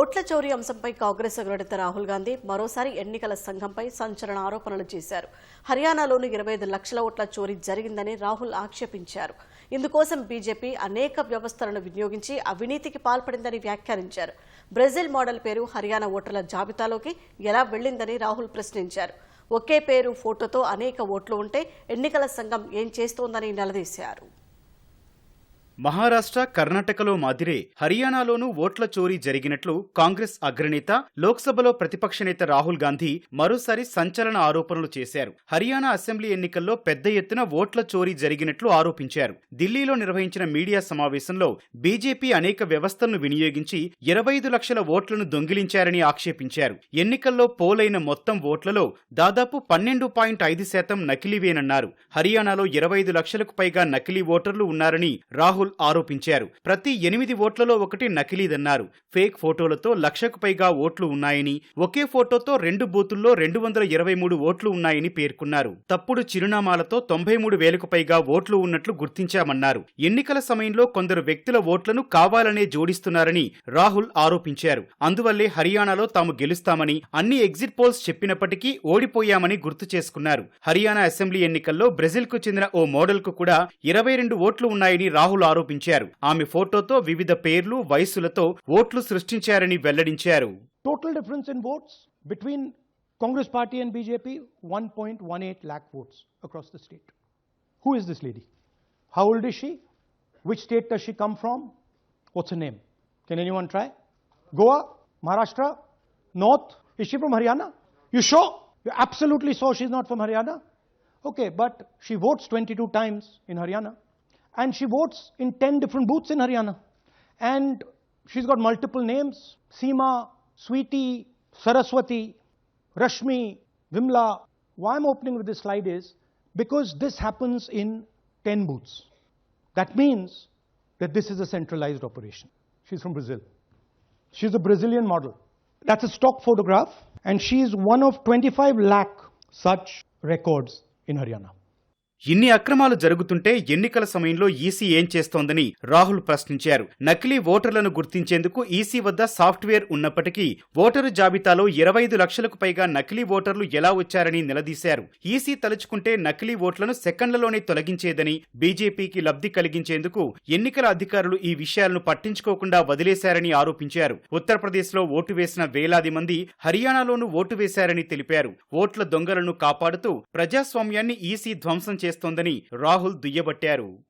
ఓట్ల చోరీ అంశంపై కాంగ్రెస్ అగ్రనేత రాహుల్ గాంధీ మరోసారి ఎన్నికల సంఘంపై సంచలన ఆరోపణలు చేశారు. హర్యానాలోని ఇరవై ఐదు లక్షల ఓట్ల చోరీ జరిగిందని రాహుల్ ఆక్షేపించారు. ఇందుకోసం బీజేపీ అనేక వ్యవస్థలను వినియోగించి అవినీతికి పాల్పడిందని వ్యాఖ్యానించారు. బ్రెజిల్ మోడల్ పేరు హర్యానా ఓటర్ల జాబితాలోకి ఎలా వెళ్ళిందని రాహుల్ ప్రశ్నించారు. ఒకే పేరు ఫోటోతో అనేక ఓట్లు ఉంటే ఎన్నికల సంఘం ఏం చేస్తోందని నిలదీశారు. మహారాష్ట్ర కర్ణాటకలో మాదిరే హర్యానాలోనూ ఓట్ల చోరీ జరిగినట్లు కాంగ్రెస్ అగ్రనేత లోక్సభలో ప్రతిపక్ష నేత రాహుల్ గాంధీ మరోసారి సంచలన ఆరోపణలు చేశారు. హర్యానా అసెంబ్లీ ఎన్నికల్లో పెద్ద ఎత్తున ఓట్ల చోరీ జరిగినట్లు ఆరోపించారు. ఢిల్లీలో నిర్వహించిన మీడియా సమావేశంలో బీజేపీ అనేక వ్యవస్థలను వినియోగించి ఇరవై ఐదు లక్షల ఓట్లను దొంగిలించారని ఆక్షేపించారు. ఎన్నికల్లో పోలైన మొత్తం ఓట్లలో దాదాపు పన్నెండు పాయింట్ ఐదు శాతం నకిలీవేనన్నారు. హర్యానాలో ఇరవై ఐదు లక్షలకు పైగా నకిలీ ఓటర్లు ఉన్నారని రాహుల్ ఆరోపించారు. ప్రతి ఎనిమిది ఓట్లలో ఒకటి నకిలీదన్నారు. ఫేక్ ఫోటోలతో లక్షకు పైగా ఓట్లు ఉన్నాయని ఒకే ఫోటోతో రెండు బూతుల్లో రెండు వందల ఇరవై మూడు ఓట్లు ఉన్నాయని పేర్కొన్నారు. తప్పుడు చిరునామాలతో తొంభై మూడు వేలకు పైగా ఓట్లు ఉన్నట్లు గుర్తించామన్నారు. ఎన్నికల సమయంలో కొందరు వ్యక్తుల ఓట్లను కావాలనే జోడిస్తున్నారని రాహుల్ ఆరోపించారు. అందువల్లే హర్యానాలో తాము గెలుస్తామని అన్ని ఎగ్జిట్ పోల్స్ చెప్పినప్పటికీ ఓడిపోయామని గుర్తు చేసుకున్నారు. హర్యానా అసెంబ్లీ ఎన్నికల్లో బ్రెజిల్కు చెందిన ఓ మోడల్కు కూడా ఇరవై రెండు ఓట్లు ఉన్నాయని రాహుల్ ఆరోపించారు. ఆమె ఫోటోతో వివిధ పేర్లు వయస్సులతో ఓట్లు సృష్టించారని వెల్లడించారు Total difference in votes between Congress Party and BJP 1.18 lakh votes across the state. Who is this lady? How old is she? Which state does she come from? What's her name? Can anyone try? Goa? Maharashtra? North? Is she from Haryana? You sure? You absolutely sure she's not from Haryana? Okay, but she votes 22 times in Haryana and she votes in 10 different booths in Haryana. And she's got multiple names Seema, Sweetie, Saraswati, Rashmi, Vimla. Why I'm opening with this slide is because this happens in 10 booths. That means that this is a centralized operation. She's from Brazil. She's a Brazilian model. That's a stock photograph, and she's one of 25 lakh such records in Haryana. ఇన్ని అక్రమాలు జరుగుతుంటే ఎన్నికల సమయంలో EC ఏం చేస్తోందని రాహుల్ ప్రశ్నించారు. నకిలీ ఓటర్లను గుర్తించేందుకు ఈసీ వద్ద సాఫ్ట్వేర్ ఉన్నప్పటికీ ఓటరు జాబితాలో ఇరవై ఐదు లక్షలకు పైగా నకిలీ ఓటర్లు ఎలా వచ్చారని నిలదీశారు. ఈసీ తలుచుకుంటే నకిలీ ఓట్లను సెకండ్లలోనే తొలగించేదని బీజేపీకి లబ్ధి కలిగించేందుకు ఎన్నికల అధికారులు ఈ విషయాలను పట్టించుకోకుండా వదిలేశారని ఆరోపించారు. ఉత్తరప్రదేశ్లో ఓటు వేసిన వేలాది మంది హర్యానాలోనూ ఓటు వేశారని తెలిపారు. ఓట్ల దొంగలను కాపాడుతూ ప్రజాస్వామ్యాన్ని ఈసీ ధ్వంసం చేస్తోందని రాహుల్ దుయ్యబట్టారు.